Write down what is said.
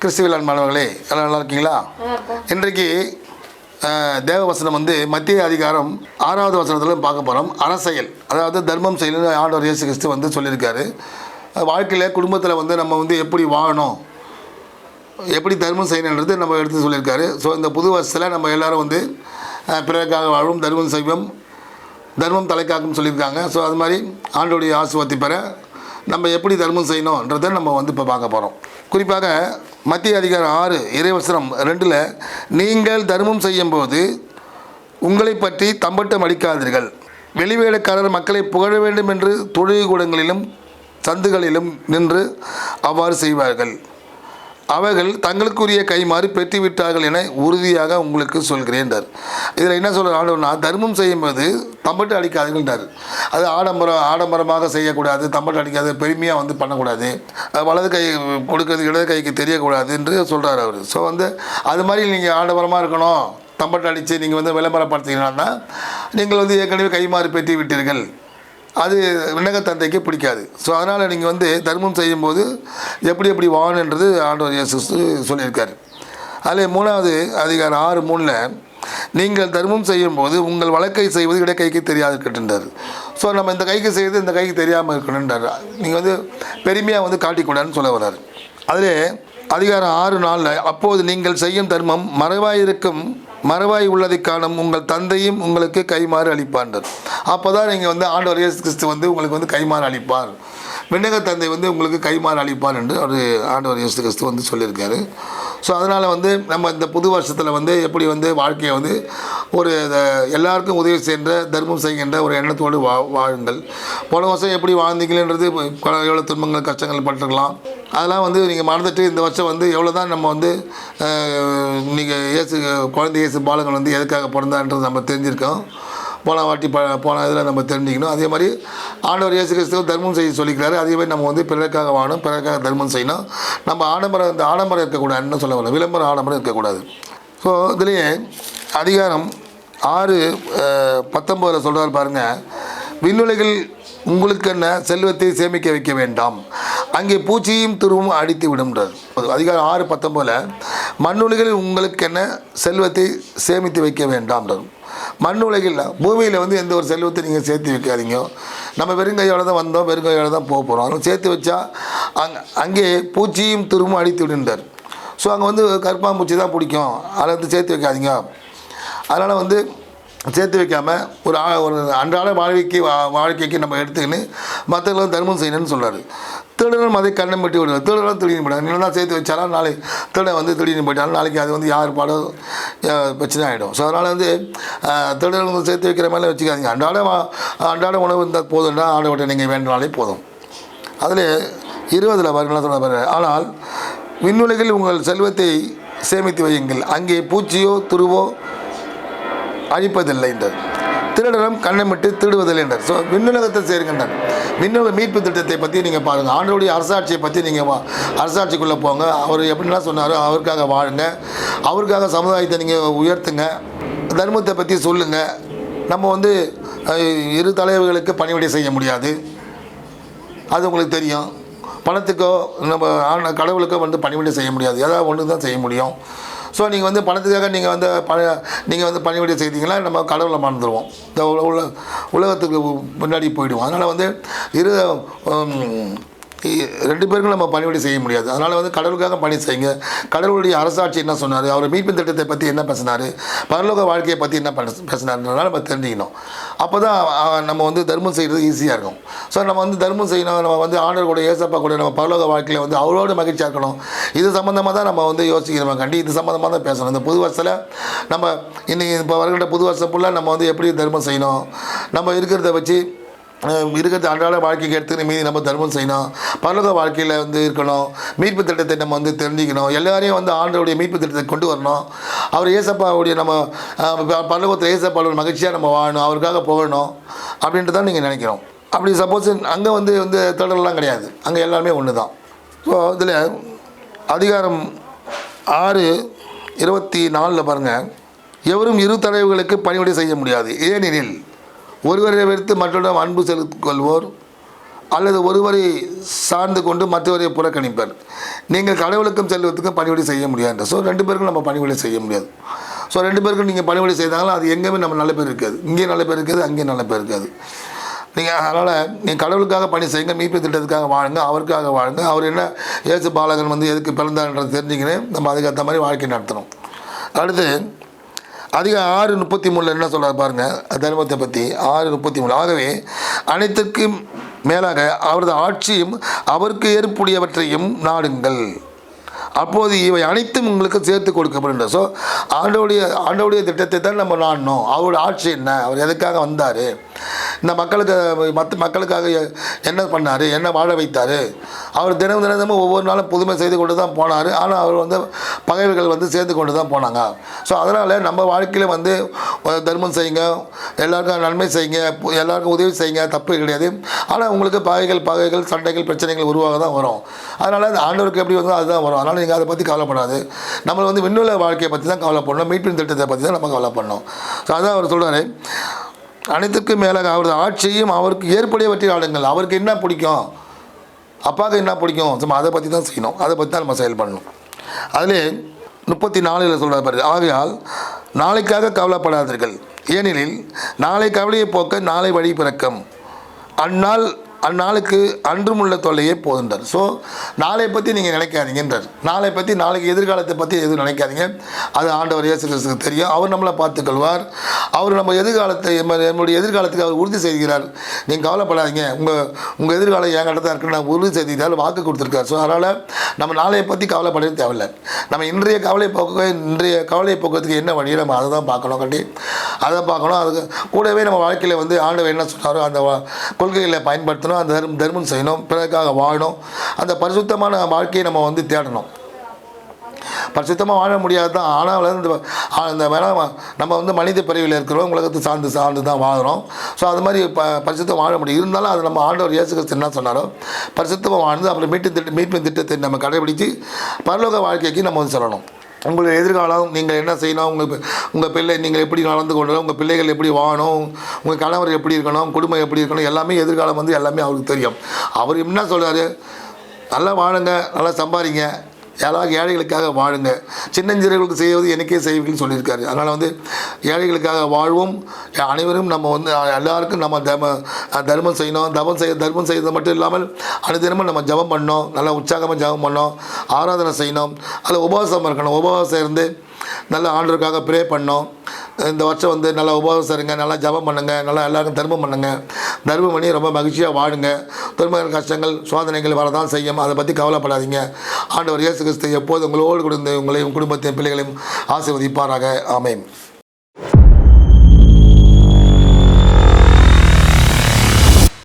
கிறிஸ்துவிலான் மாணவர்களே எல்லாம் நல்லா இருக்கீங்களா? இன்றைக்கு அஹ், தேவ வசனம் வந்து மத்திய அதிகாரம் ஆறாவது வசனத்தில் பார்க்க போகிறோம் அரசியல் அதாவது தர்மம் செய்யணும்னு ஆண்டவர் இயேசு கிறிஸ்து வந்து சொல்லியிருக்காரு. வாழ்க்கையில் குடும்பத்தில் வந்து நம்ம வந்து எப்படி வாழணும் எப்படி தர்மம் செய்யணுன்றது நம்ம எடுத்து சொல்லியிருக்காரு. ஸோ இந்த புது வருஷத்தில் நம்ம எல்லாரும் வந்து பிறருக்காக வாழும் தர்மம் செய்வோம் தர்மம் தலைக்காக்கும் சொல்லியிருக்காங்க. ஸோ அது மாதிரி ஆண்டோடைய ஆசுவத்தை பெற நம்ம எப்படி தர்மம் செய்யணுன்றதை நம்ம வந்து இப்போ பார்க்க போகிறோம் குறிப்பாக மத்திய அதிகாரம் ஆறு இறைவசனம் ரெண்டில் நீங்கள் தர்மம் செய்யும்போது உங்களை பற்றி தம்பட்டம் அடிக்காதீர்கள். வெளிவேடக்காரர் மக்களை புகழ வேண்டும் என்று தொழில்கூடங்களிலும் சந்துகளிலும் நின்று அவ்வாறு செய்வார்கள். அவர்கள் தங்களுக்குரிய கைமாறி பெற்றுவிட்டார்கள் என உறுதியாக உங்களுக்கு சொல்கிறேன்றார் இதில் என்ன சொல்கிற ஆண்டவர்னா தர்மம் செய்யும்போது தம்பட்டு அடிக்காதுன்றார் அது ஆடம்பரம் ஆடம்பரமாக செய்யக்கூடாது தம்பட்டு அடிக்காது பெருமையாக வந்து பண்ணக்கூடாது வலது கை கொடுக்கறது இடது கைக்கு தெரியக்கூடாது என்று சொல்கிறார் அவர். ஸோ வந்து அது மாதிரி நீங்கள் ஆடம்பரமாக இருக்கணும் தம்பட்டு அடித்து நீங்கள் வந்து விளம்பரப்படுத்திங்கன்னா நீங்கள் வந்து ஏற்கனவே கைமாறி பெற்று விட்டீர்கள் அது விண்ணகத்தந்தைக்கு பிடிக்காது. ஸோ அதனால் நீங்கள் வந்து தர்மம் செய்யும்போது எப்படி எப்படி வாழணுன்றது ஆண்டவர் இயேசு சொல்லியிருக்காரு. அதில் மூணாவது அதிகாரம் ஆறு மூணில் நீங்கள் தர்மம் செய்யும்போது உங்கள் வழக்கை செய்வது இடக்கைக்கு தெரியாது இருக்கட்டுன்றார் ஸோ நம்ம இந்த கைக்கு செய்வது இந்த கைக்கு தெரியாமல் இருக்கணுன்றார் நீங்கள் வந்து பெருமையாக வந்து காட்டிக்கூடாதுன்னு சொல்ல வர்றாரு. அதிலே அதிகாரம் ஆறு நாளில் அப்போது நீங்கள் செய்யும் தர்மம் மறைவாயிருக்கும் மறுவாய் உள்ளதை காணும் உங்கள் தந்தையும் உங்களுக்கு கைமாறு அளிப்பான்றார் அப்போ தான் நீங்கள் வந்து ஆண்டவர் இயேசு கிறிஸ்து வந்து உங்களுக்கு வந்து கைமாறு அளிப்பார். விண்ணக தந்தை வந்து உங்களுக்கு கைமாறு அளிப்பார் என்று அவர் ஆண்டவர் இயேசு கிறிஸ்து வந்து சொல்லியிருக்காரு. ஸோ அதனால் வந்து நம்ம இந்த புது வருஷத்தில் வந்து எப்படி வந்து வாழ்க்கையை வந்து ஒரு எல்லாருக்கும் உதவி செய்கின்ற தர்மம் செய்கின்ற ஒரு எண்ணத்தோடு வா வாழுங்கள். போன வருஷம் எப்படி வாழ்ந்தீங்களன்றது எவ்வளோ துன்பங்கள் கஷ்டங்கள் பட்டிருக்கலாம். அதெல்லாம் வந்து நீங்கள் மறந்துட்டு இந்த வருஷம் வந்து எவ்வளோ தான் நம்ம வந்து நீங்கள் இயேசு குழந்தை இயேசு பாலங்கள் வந்து எதுக்காக பிறந்தான்றது நம்ம தெரிஞ்சிருக்கோம். போன வாட்டி ப போன இதில் நம்ம தெரிஞ்சுக்கணும். அதே மாதிரி ஆண்டவர் இயேசு கிறிஸ்துவ தர்மம் செய்ய சொல்லிக்கிறாரு. அதே மாதிரி நம்ம வந்து பிறருக்காக வாழணும் பிறருக்காக தர்மம் செய்யணும். நம்ம ஆடம்பரம் இந்த ஆடம்பரம் இருக்கக்கூடாதுன்னு சொல்ல வரல. விளம்பரம் ஆடம்பரம் இருக்கக்கூடாது. ஸோ இதுலேயே அதிகாரம் ஆறு பத்தொம்போதில் சொல்கிறார் பாருங்கள் விண்ணுலகில் உங்களுக்கு என்ன செல்வத்தை சேமிக்க வைக்க வேண்டாம். அங்கே பூச்சியும் துருவும் அடித்து விடும்ன்றார். அதிகாரம் ஆறு பத்தொம்போதில் மண்ணுலகில் உங்களுக்கு என்ன செல்வத்தை சேமித்து வைக்க வேண்டாம்ன்றார். மண் உலகில் பூமியில் வந்து எந்த ஒரு செல்வத்தை நீங்கள் சேர்த்து வைக்காதீங்க. நம்ம வெறுங்கையோட தான் வந்தோம் வெறுங்கையோட தான் போக போகிறோம் அதனால் சேர்த்து வச்சா அங் அங்கே பூச்சியும் துருவும் அடித்து விடுன்றார் ஸோ அங்கே வந்து கருப்பாம்பூச்சி தான் பிடிக்கும். அதை வந்து சேர்த்து வைக்காதீங்க. அதனால் வந்து சேர்த்து வைக்காமல் ஒரு ஆ- ஒரு அன்றாட வாழ்க்கைக்கு வா- வாழ்க்கைக்கு நம்ம எடுத்துக்கின்னு மற்றவங்களும் தர்மம் செய்யணும்னு சொல்கிறாரு திருடனும் அதை கண்ணம் பெட்டி விடுவார் திருடனும் திடீர்னு போயிடாது நீ சேர்த்து வச்சாலும் நாளைக்கு திருடன் வந்து திடீர்னு போயிட்டாலும் நாளைக்கு அது வந்து யார் பாடம் பிரச்சனை ஆகிடும் ஸோ அதனால் வந்து திருடன் வந்து சேர்த்து வைக்கிற மாதிரிலாம் வச்சுக்காதீங்க. அன்றாட வா- அன்றாட உணவு இருந்தால் போதும்னா ஆண்டவட்டை நீங்கள் வேண்டினாலே போதும். அதில் இருபதில் பாருங்களா சொல்ல பாரு ஆனால் விண்ணுலகில் உங்கள் செல்வத்தை சேமித்து வையுங்கள். அங்கே பூச்சியோ துருவோ அழிப்பதில்லை இந்த திருடனும் கண்ணமிட்டு திருடுவதில்லை என்றார். ஸோ விண்ணுலகத்தை சேருகின்றார் விண்ணுலக மீட்பு திட்டத்தை பற்றி நீங்கள் பாருங்கள் ஆண்டோடைய அரசாட்சியை பற்றி நீங்கள் வா அரசாட்சிக்குள்ளே போங்க. அவர் எப்படிலாம் சொன்னாரோ அவருக்காக வாழுங்க. அவருக்காக சமுதாயத்தை நீங்கள் உயர்த்துங்க. தர்மத்தை பற்றி சொல்லுங்கள் நம்ம வந்து இரு தலைவர்களுக்கு பணிவிடை செய்ய முடியாது. அது உங்களுக்கு தெரியும். பணத்துக்கோ நம்ம ஆன கடவுளுக்கோ வந்து பணிவிடை செய்ய முடியாது. ஏதாவது ஒன்று தான் செய்ய முடியும். ஸோ நீங்கள் வந்து பணத்துக்காக நீங்கள் வந்து ப நீங்கள் வந்து பணிவிடை செய்தீங்கன்னா நம்ம கடவுளை மறந்துடுவோம்? இந்த உல உலகத்துக்கு முன்னாடி போயிடுவோம். அதனால் வந்து இரு ரெண்டு பேருக்கும் நம்ம பணிபடி செய்ய முடியாது. அதனால் வந்து கடவுளுக்காக பணி செய்யுங்க. கடவுளுடைய அரசாட்சி என்ன சொன்னார்? அவர் மீட்பு திட்டத்தை பற்றி என்ன பேசினார்? பரலோக வாழ்க்கையை பற்றி என்ன பண்ண பேசினார்ன்றனால நம்ம தெரிஞ்சுக்கணும். அப்போ தான் நம்ம வந்து தர்மம் செய்கிறது ஈஸியாக இருக்கும். ஸோ நம்ம வந்து தர்மம் செய்யணும் நம்ம வந்து ஆண்டர் கூட ஏசப்பா கூட நம்ம பரலோக வாழ்க்கையில் வந்து அவரோட மகிழ்ச்சியாக இருக்கணும். இது சம்மந்தமாக தான் நம்ம வந்து யோசிக்கணும். கண்டி இது சம்மந்தமாக தான் பேசணும். இந்த புது வருஷத்தில் நம்ம இன்றைக்கி இப்போ வருகின்ற புது வருஷம் ஃபுல்லாக நம்ம வந்து எப்படி தர்மம் செய்யணும்? நம்ம இருக்கிறத வச்சு இருக்கிறது அன்றாட வாழ்க்கைக்கு எடுத்து மீதி நம்ம தர்மம் செய்யணும். பரலோக வாழ்க்கையில் வந்து இருக்கணும். மீட்பு திட்டத்தை நம்ம வந்து தெரிஞ்சுக்கணும். எல்லாரையும் வந்து ஆண்டோடைய மீட்பு திட்டத்தை கொண்டு வரணும். அவர் ஏசப்பாவுடைய நம்ம பரலோகத்தில் ஏசப்பாவோட மகிழ்ச்சியாக நம்ம வாழணும். அவருக்காக போகணும் அப்படின்ட்டு தான் நீங்கள் நினைக்கிறோம். அப்படி சப்போஸ் அங்கே வந்து வந்து தொடரெலாம் கிடையாது. அங்கே எல்லாருமே ஒன்று தான் ஸோ இதில் அதிகாரம் ஆறு இருபத்தி நாலில் பாருங்கள் எவரும் இரு தலைவர்களுக்கு பணிவிடை செய்ய முடியாது. ஏனெனில் ஒருவரை வைத்து மற்றவரிடம் அன்பு செலுத்திக் கொள்வோர் அல்லது ஒருவரை சார்ந்து கொண்டு மற்றவரை புறக்கணிப்பர். நீங்கள் கடவுளுக்கும் செல்வத்துக்கும் பணிவிடை செய்ய முடியாது ஸோ ரெண்டு பேருக்கும் நம்ம பணிவிடை செய்ய முடியாது. ஸோ ரெண்டு பேருக்கும் நீங்கள் பணிவிடை செய்தாலும் அது எங்கேயுமே நம்ம நல்ல பேர் இருக்காது. இங்கேயும் நல்ல பேர் இருக்காது அங்கேயும் நல்ல பேர் இருக்காது. நீங்கள் அதனால் நீங்கள் கடவுளுக்காக பணி செய்யுங்க மீட்பு திட்டத்துக்காக வாழுங்க அவருக்காக வாழுங்க. அவர் என்ன இயேசு பாலகன் வந்து எதுக்கு பிறந்தார்ன்றது தெரிஞ்சுக்கின்னு நம்ம அதுக்கேற்ற மாதிரி வாழ்க்கை நடத்தணும். அடுத்து அதிக ஆறு முப்பத்தி மூணில் என்ன சொல்றாரு பாருங்க தர்மத்தை பற்றி ஆறு முப்பத்தி மூணு. ஆகவே அனைத்திற்கும் மேலாக அவரது ஆட்சியும் அவருக்கு ஏற்புடையவற்றையும் நாடுங்கள். அப்போது இவை அனைத்தும் உங்களுக்கு சேர்த்து கொடுக்கப்படுன்ற ஸோ ஆண்டவுடைய ஆண்டவுடைய திட்டத்தை தான் நம்ம நாடணும். அவருடைய ஆட்சி என்ன? அவர் எதுக்காக வந்தார்? இந்த மக்களுக்கு மற்ற மக்களுக்காக என்ன பண்ணார்? என்ன வாழ வைத்தார்? அவர் தினம் தினமும் ஒவ்வொரு நாளும் புதுமை செய்து கொண்டு தான் போனார். ஆனால் அவர் வந்து பகைவர்கள் வந்து சேர்ந்து கொண்டு தான் போனாங்க. ஸோ அதனால் நம்ம வாழ்க்கையில் வந்து தர்மம் செய்யுங்க. எல்லாருக்கும் நன்மை செய்யுங்க. எல்லாருக்கும் உதவி செய்யுங்க. தப்பு கிடையாது. ஆனால் உங்களுக்கு பகைகள் பகைகள் சண்டைகள் பிரச்சனைகள் உருவாக தான் வரும். அதனால் அந்த ஆண்டவருக்கு எப்படி வந்தோ அதுதான் வரும். அதனால் நீங்கள் அதை பற்றி கவலைப்படாது. நம்ம வந்து விண்ணுல வாழ்க்கையை பற்றி தான் கவலைப்படணும். மீட்பின் திட்டத்தை பற்றி தான் நம்ம கவலைப்படணும். ஸோ அதான் அவர் சொல்கிறார் அனைத்துக்கும் மேலாக அவரது ஆட்சியும் அவருக்கு ஏற்புடையவற்றை ஆளுங்கள். அவருக்கு என்ன பிடிக்கும்? அப்பாவுக்கு என்ன பிடிக்கும்? சும்மா அதை பற்றி தான் செய்யணும். அதை பற்றி தான் நம்ம செயல்படணும். அதிலே முப்பத்தி நாலில் சொல்கிறார் பாரு ஆகையால் நாளைக்காக கவலைப்படாதீர்கள். ஏனெனில் நாளை கவலையை போக்க நாளை வழி பிறக்கும். அந்நாள் அந்நாளுக்கு அன்றும் உள்ள தொல்லையே போதுன்றார். ஸோ நாளை பற்றி நீங்கள் நினைக்காதீங்கன்றார். நாளை பற்றி நாளைக்கு எதிர்காலத்தை பற்றி எதுவும் நினைக்காதீங்க. அது ஆண்டவர் இயேசு தெரியும். அவர் நம்மளை பார்த்துக்கொள்வார் அவர் நம்ம எதிர்காலத்தை நம்ம- நம்மளுடைய எதிர்காலத்துக்கு அவர் உறுதி செய்கிறார். நீங்கள் கவலைப்படாதீங்க. உங்கள் உங்கள் எதிர்காலம் என் கிட்ட தான் இருக்குன்னு நான் உறுதி செய்திருக்காரு வாக்கு கொடுத்துருக்கார். ஸோ அதனால் நம்ம நாளையை பற்றி கவலைப்படவே தேவையில்லை. நம்ம இன்றைய கவலை போக்க இன்றைய கவலை போக்குறதுக்கு என்ன வழியை நம்ம அதை தான் பார்க்கணும். கண்டி அதை பார்க்கணும். அதுக்கு கூடவே நம்ம வாழ்க்கையில் வந்து ஆண்டவர் என்ன சொன்னாரோ அந்த கொள்கைகளை பயன்படுத்தணும். அந்த தர்மம் தர்மம் செய்யணும். பிறருக்காக வாழணும். அந்த பரிசுத்தமான வாழ்க்கையை நம்ம வந்து தேடணும். பரிசுத்தமாக வாழ முடியாது தான் ஆனால் இந்த இந்த வேணா நம்ம வந்து மனித பிரிவில் இருக்கிறோம். உலகத்தை சார்ந்து சார்ந்து தான் வாழ்கிறோம் ஸோ அது மாதிரி ப பரிசுத்தம் வாழ முடியும். இருந்தாலும் அது நம்ம ஆண்டவர் இயேசு கிறிஸ்து என்ன சொன்னாரோ பரிசுத்தமாக வாழ்ந்து அப்புறம் மீட்டு திட்ட மீட்பின் திட்டத்தை நம்ம கடைபிடித்து பரலோக வாழ்க்கைக்கு நம்ம வந்து சொல்லணும். உங்களுடைய எதிர்காலம் நீங்கள் என்ன செய்யணும் உங்கள் உங்கள் பிள்ளை நீங்கள் எப்படி நடந்து கொள்ளணும் உங்கள் பிள்ளைகள் எப்படி வாழணும் உங்கள் கணவர் எப்படி இருக்கணும் குடும்பம் எப்படி இருக்கணும் எல்லாமே எதிர்காலம் வந்து எல்லாமே அவருக்கு தெரியும். அவர் என்ன சொல்கிறாரு நல்லா வாழுங்க நல்லா சம்பாதிங்க. ஏழாக ஏழைகளுக்காக வாழுங்க. சின்னஞ்சிறுகளுக்கு செய்வது எனக்கே செய்வீங்கன்னு சொல்லியிருக்காரு. அதனால் வந்து ஏழைகளுக்காக வாழ்வோம். அனைவரும் நம்ம வந்து எல்லாருக்கும் நம்ம தம தர்மம் செய்யணும். தபம் செய்ய தர்மம் செய்யறது மட்டும் இல்லாமல் அனுதினமும் நம்ம ஜெபம் பண்ணோம் நல்லா உற்சாகமாக ஜெபம் பண்ணோம் ஆராதனை செய்யணும். அதில் உபவாசம் இருக்கணும். உபவாசம் இருந்து நல்ல ஆண்டருக்காக ப்ரே பண்ணோம். இந்த வருஷம் வந்து நல்லா உபவாசம் இருங்க நல்லா ஜெபம் பண்ணுங்கள் நல்லா எல்லாருக்கும் தர்மம் பண்ணுங்க. தர்மம் பண்ணி ரொம்ப மகிழ்ச்சியாக வாழுங்க. துன்பங்கள் கஷ்டங்கள் சோதனைகள் வரதான் செய்யும். அதை பற்றி கவலைப்படாதீங்க. ஆண்டவர் இயேசு கிறிஸ்து எப்போது உங்களோடு கொடுத்து உங்களையும் குடும்பத்தையும் பிள்ளைகளையும் ஆசிர்வதிப்பாராக. ஆமையும்